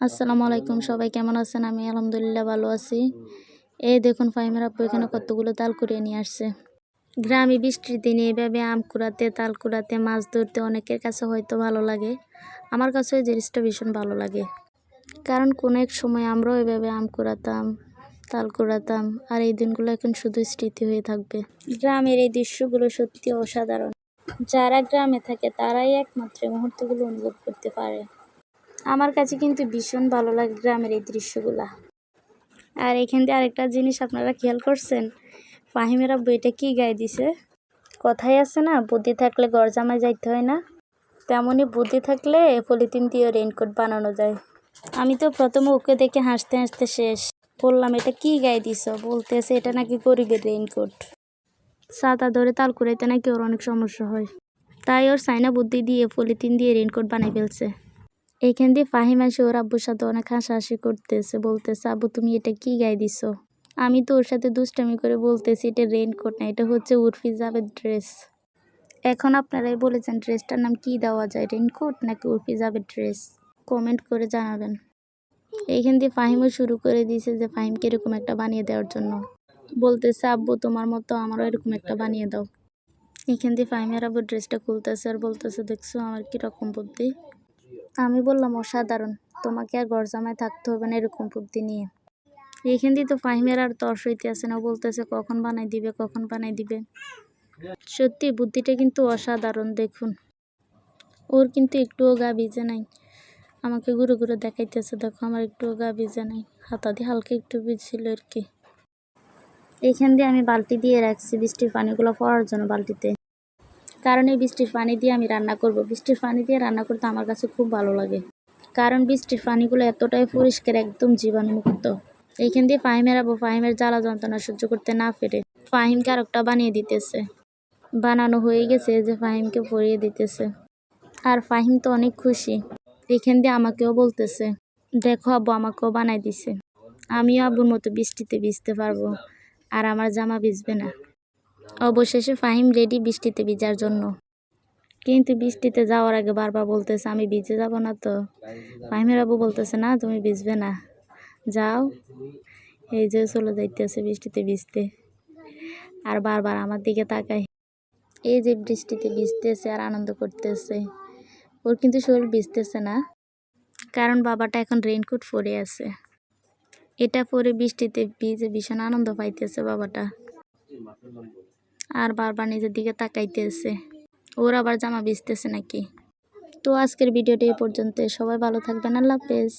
আসসালামু আলাইকুম, সবাই কেমন আছেন? আমি আলহামদুলিল্লাহ ভালো আছি। এই দেখুন, ফাহিমের আপু এখানে কতগুলো তাল কুড়িয়ে নিয়ে আসছে। গ্রামে বৃষ্টির দিনে এভাবে আম কুড়াতে, তাল কুড়াতে, মাছ ধরতে অনেকের কাছে হয়তো ভালো লাগে। আমার কাছে এই জিনিসটা ভীষণ ভালো লাগে। কারণ কোনো এক সময় আমরাও এভাবে আম কুড়াতাম, তাল কুড়াতাম, আর এই দিনগুলো এখন শুধু স্মৃতি হয়ে থাকবে। গ্রামের এই দৃশ্যগুলো সত্যি অসাধারণ। যারা গ্রামে থাকে, তারাই একমাত্র মুহূর্তগুলো অনুভব করতে পারে। আমার কাছে কিন্তু ভীষণ ভালো লাগে গ্রামের এই দৃশ্যগুলা। আর এখান দিয়ে আরেকটা জিনিস আপনারা খেয়াল করছেন? ফাহিমের আব্বু এটা কী গায়ে দিছে? কথাই আছে না, বুদ্ধি থাকলে গড় জামায় যাইতে হয় না। তেমনই বুদ্ধি থাকলে পলিথিন দিয়ে রেইনকোট বানানো যায়। আমি তো প্রথমে ওকে দেখে হাসতে হাসতে শেষ। বললাম, এটা কি গায়ে দিছ? বলতেছে, এটা নাকি গরিবের রেইনকোট ছাতা ধরে তাল কুড়াইতে নাকি ওর অনেক সমস্যা হয়। তাই ওর সাইনা বুদ্ধি দিয়ে পলিথিন দিয়ে রেইনকোট বানাই ফেলছে। এইখান দিয়ে ফাহিম এসে ওর আব্বুর সাথে অনেক হাসাহাসি করতেছে, বলতেছে, আব্বু, তুমি এটা কি গায়ে দিছো? আমি তো ওর সাথে দুষ্টামি করে বলতেছি, এটা রেইনকোট না, এটা হচ্ছে উর্ফি জাবের ড্রেস এখন আপনারাই বলেছেন ড্রেসটার নাম কি দেওয়া যায় রেইনকোট নাকি উর্ফি জাবের ড্রেস কমেন্ট করে জানাবেন। এইখান দিয়ে ফাহিমও শুরু করে দিয়েছে যে, ফাহিমকে এরকম একটা বানিয়ে দেওয়ার জন্য। বলতেছে, আব্বু, তোমার মতো আমারও এরকম একটা বানিয়ে দাও। এখান দিয়ে ফাহিমের আব্বু ড্রেসটা খুলতেছে আর বলতেছে, দেখছ আমার কীরকম বুদ্ধি? আমি বললাম, অসাধারণ, তোমাকে আর গরজামায় থাকতে হবে না এরকম বুদ্ধি নিয়ে। এইখান দিয়ে তো ফাহিমের আর তর্স হইতে আসে না। বলতেছে, কখন বানাই দিবে, কখন বানাই দিবে? সত্যি, বুদ্ধিটা কিন্তু অসাধারণ, দেখুন। ওর কিন্তু একটুও গা ভিজে নাই। আমাকে ঘুরে ঘুরে দেখাইতেছে, দেখো, আমার একটুও গা ভিজে নাই। হাতা দিয়ে হালকা একটু ভিজছিল আর কি। এইখান দিয়ে আমি বালতি দিয়ে রাখছি বৃষ্টির পানিগুলো পড়ার জন্য বালতিতে। কারণ এই বৃষ্টির পানি দিয়ে আমি রান্না করব। বৃষ্টির পানি দিয়ে রান্না করতে আমার কাছে খুব ভালো লাগে। কারণ বৃষ্টির পানিগুলো এতটাই পরিষ্কার, একদম জীবাণুমুক্ত। এইখান দিয়ে ফাহিমের আবু ফাহিমের জ্বালা যন্ত্রণা সহ্য করতে না পেরে ফাহিমকে আর একটা বানিয়ে দিতেছে। বানানো হয়ে গেছে যে ফাহিমকে পরিয়ে দিতেছে। আর ফাহিম তো অনেক খুশি। এখান দিয়ে আমাকেও বলতেছে, দেখো আব্বু, আমাকেও বানাই দিছে। আমিও আব্বুর মতো বৃষ্টিতে ভিজতে পারব। আর আমার জামা ভিজবে না। অবশেষে ফাহিম রেডি বৃষ্টিতে ভিজার জন্য। কিন্তু বৃষ্টিতে যাওয়ার আগে বারবার বলতেছে, আমি ভিজে যাব না তো। ফাহিমের আবু বলতেছে, না, তুমি ভিজবে না। যাও। এই যে চলে যাইতেছে বৃষ্টিতে ভিজতে। আর বারবার আমার দিকে তাকায়। এই যে বৃষ্টিতে ভিজতেছে আর আনন্দ করতেছে। ওর কিন্তু শরীর ভিজতেছে না। কারণ বাবাটা এখন রেইনকোট পরে আছে। এটা পরে বৃষ্টিতে ভিজে ভীষণ আনন্দ পাইতেছে বাবাটা। আর বারবার নিজের দিকে তাকাইতেছে। ওর আবার জামা বিছতেছে নাকি? তো আজকের ভিডিওটি এই পর্যন্ত সবাই ভালো থাকবেন। আল্লাহ হাফেজ।